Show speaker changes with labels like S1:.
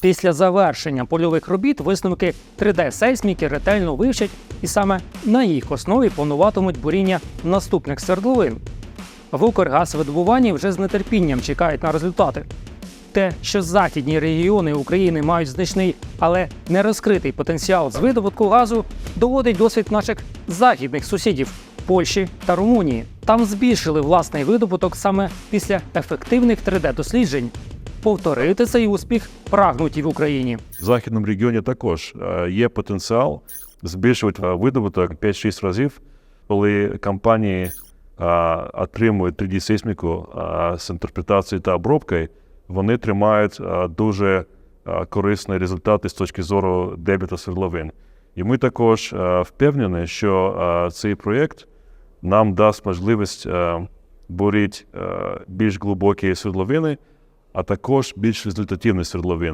S1: Після завершення польових робіт висновки 3D-сейсміки ретельно вивчать і саме на їх основі плануватимуть буріння наступних свердловин. В Укргазвидобуванні вже з нетерпінням чекають на результати. Те, що західні регіони України мають значний, але не розкритий потенціал з видобутку газу, доводить досвід наших західних сусідів Польщі та Румунії. Там збільшили власний видобуток саме після ефективних 3D-досліджень. Повторити цей успіх прагнуть і в Україні.
S2: В західному регіоні також е, є потенціал збільшувати е, видобуток 5-6 разів, коли компанії е, отримують 3D-сейсміку е, з інтерпретацією та обробкою, вони тримають дуже корисні результати з точки зору дебіту свердловин. І ми також впевнені, що цей проєкт нам дасть можливість бурити більш глибокі свердловини, а також більш результативні свердловини.